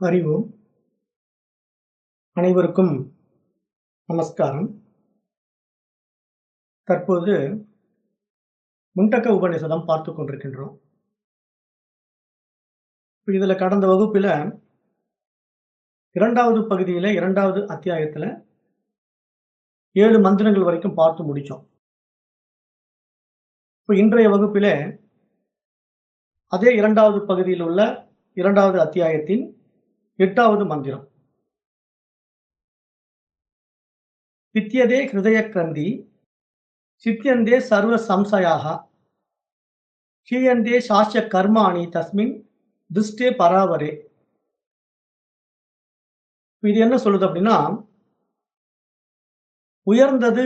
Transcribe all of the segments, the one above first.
அறிவோம். அனைவருக்கும் நமஸ்காரம். தற்போது முண்டக்க உபநிஷதம் பார்த்து கொண்டிருக்கின்றோம். இதில் கடந்த வகுப்பில் இரண்டாவது பகுதியில் இரண்டாவது அத்தியாயத்தில் ஏழு மந்திரங்கள் வரைக்கும் பார்த்து முடித்தோம் இப்போ இன்றைய வகுப்பில் அதே இரண்டாவது பகுதியில் உள்ள இரண்டாவது அத்தியாயத்தின் எட்டாவது மந்திரம். பித்தியதே ஹிருதய கிரந்தி சித்தியந்தே சர்வ சம்சயாக ஹீயந்தே சாஸ்ய கர்மாணி தஸ்மின் துஷ்டே பராவரே. இது என்ன சொல்லுது அப்படின்னா உயர்ந்தது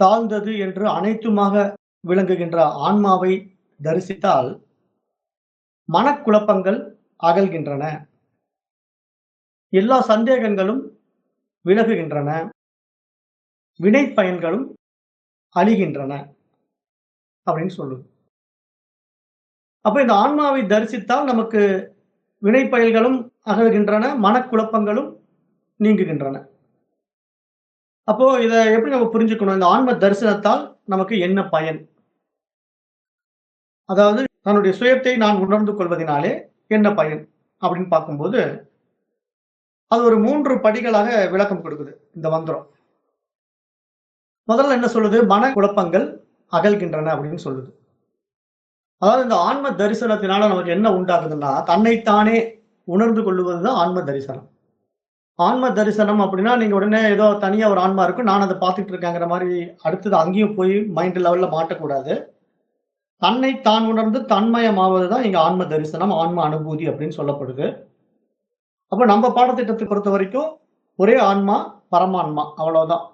தாழ்ந்தது என்று அனைத்துமாக விளங்குகின்ற ஆன்மாவை தரிசித்தால் மனக்குழப்பங்கள் அகல்கின்றன. எல்லா சந்தேகங்களும் விலகுகின்றன. வினை பயன்களும் அழிகின்றன அப்படின்னு சொல்லுது. அப்ப இந்த ஆன்மாவை தரிசித்தால் நமக்கு வினை பயல்களும் அகல்கின்றன மனக்குழப்பங்களும் நீங்குகின்றன. அப்போ இதை எப்படி நம்ம புரிஞ்சுக்கணும்? இந்த ஆன்ம தரிசனத்தால் நமக்கு என்ன பயன்? அதாவது தன்னுடைய சுயத்தை நான் உணர்ந்து கொள்வதனாலே என்ன பயன்? அப்படின்னு பார்க்கும்போது அது ஒரு மூன்று படிகளாக விளக்கம் கொடுக்குது இந்த மந்திரம். முதல்ல என்ன சொல்லுது? மன குழப்பங்கள் அகல்கின்றன அப்படின்னு சொல்லுது. அதாவது இந்த ஆன்ம தரிசனத்தினால நமக்கு என்ன உண்டாகுதுன்னா தன்னைத்தானே உணர்ந்து கொள்ளுவதுதான் ஆன்ம தரிசனம். ஆன்ம தரிசனம் அப்படின்னா நீங்க உடனே ஏதோ தனியா ஒரு ஆன்மா இருக்கும் நான் அதை பார்த்துட்டு இருக்கேங்கிற மாதிரி அடுத்தது அங்கேயும் போய் மைண்ட் லெவல்ல மாட்டக்கூடாது. தன்னை தான் உணர்ந்து தன்மயமாவது தான் இங்க ஆன்ம தரிசனம் ஆன்ம அனுபூதி அப்படின்னு சொல்லப்படுது. அப்ப நம்ம பாடத்திட்டத்தை பொறுத்த வரைக்கும் ஒரே ஆன்மா பரமான்மா அவ்வளவுதான்.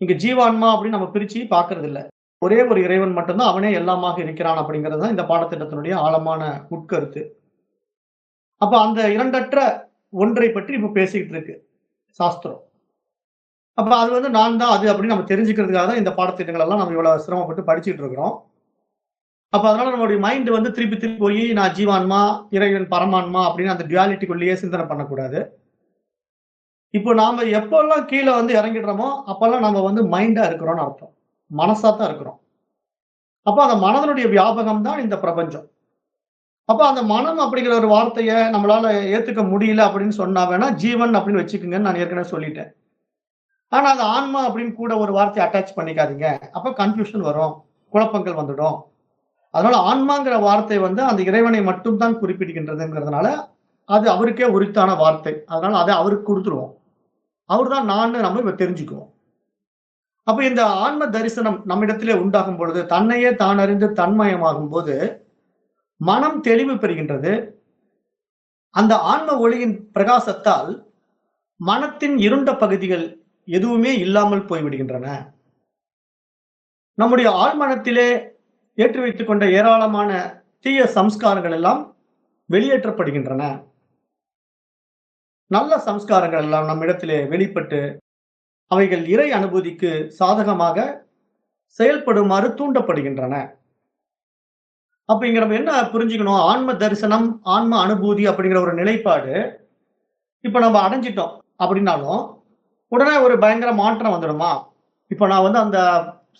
இங்க ஜீவான்மா அப்படின்னு நம்ம பிரிச்சு பார்க்கறது இல்லை ஒரே ஒரு இறைவன் மட்டும்தான் அவனே எல்லாமாக இருக்கிறான் அப்படிங்கிறது தான் இந்த பாடத்திட்டத்தினுடைய ஆழமான உட்கருத்து. அப்ப அந்த இரண்டற்ற ஒன்றை பற்றி இப்ப பேசிக்கிட்டு இருக்கு சாஸ்திரம். அப்ப அது வந்து நான் தான் அது அப்படின்னு நம்ம தெரிஞ்சுக்கிறதுக்காக தான் இந்த பாடத்திட்டங்கள் எல்லாம் நம்ம இவ்வளவு சிரமப்பட்டு படிச்சுட்டு இருக்கிறோம். அப்ப அதனால நம்மளுடைய மைண்ட் வந்து திருப்பி திருப்பி போய் நான் ஜீவான்மா இறைவன் பரமான்மா அப்படின்னு அந்த டியாலிட்டிக்குள்ளேயே சிந்தனை பண்ணக்கூடாது. இப்போ நாம எப்பெல்லாம் கீழே வந்து இறங்கிடுறோமோ அப்பெல்லாம் நம்ம வந்து மைண்டா இருக்கிறோம்னு அர்த்தம். மனசா தான் இருக்கிறோம். அப்போ அந்த மனதனுடைய வியாபகம் தான் இந்த பிரபஞ்சம். அப்போ அந்த மனம் அப்படிங்கிற ஒரு வார்த்தையை நம்மளால ஏத்துக்க முடியல அப்படின்னு சொன்னா வேணா ஜீவன் அப்படின்னு வச்சுக்கோங்கன்னு நான் ஏற்கனவே சொல்லிட்டேன். ஆனா அது ஆன்மா அப்படின்னு கூட ஒரு வார்த்தையை அட்டாச் பண்ணிக்காதீங்க. அப்போ கன்ஃபியூஷன் வரும். குழப்பங்கள் வந்துடும். அதனால ஆன்மாங்கிற வார்த்தை வந்து அந்த இறைவனை மட்டும்தான் குறிப்பிடுகின்றதுங்கிறதுனால அது அவருக்கே உரித்தான வார்த்தை. அதனால அதை அவருக்கு கொடுத்துருவோம். அவர் தான் நான் நம்ம இப்ப தெரிஞ்சுக்குவோம். அப்ப இந்த ஆன்ம தரிசனம் நம்மிடத்திலே உண்டாகும் பொழுது தன்னையே தான் அறிந்து தன்மயமாகும் போது மனம் தெளிவு பெறுகின்றது. அந்த ஆன்ம ஒளியின் பிரகாசத்தால் மனத்தின் இருண்ட பகுதிகள் எதுவுமே இல்லாமல் போய்விடுகின்றன. நம்முடைய ஆழ்மனத்திலே ஏற்றி வைத்துக் கொண்ட ஏராளமான தீய சம்ஸ்காரங்கள் எல்லாம் வெளியேற்றப்படுகின்றன. நல்ல சம்ஸ்காரங்கள் எல்லாம் நம்மிடத்திலே வெளிப்பட்டு அவைகள் இறை அனுபூதிக்கு சாதகமாக செயல்படுமாறு தூண்டப்படுகின்றன. அப்ப இங்க நம்ம என்ன புரிஞ்சுக்கணும்? ஆன்ம தரிசனம் ஆன்ம அனுபூதி அப்படிங்கிற ஒரு நிலைப்பாடு இப்ப நம்ம அடைஞ்சிட்டோம் அப்படின்னாலும் உடனே ஒரு பயங்கர மாற்றம் வந்துடுமா? இப்ப நான் வந்து அந்த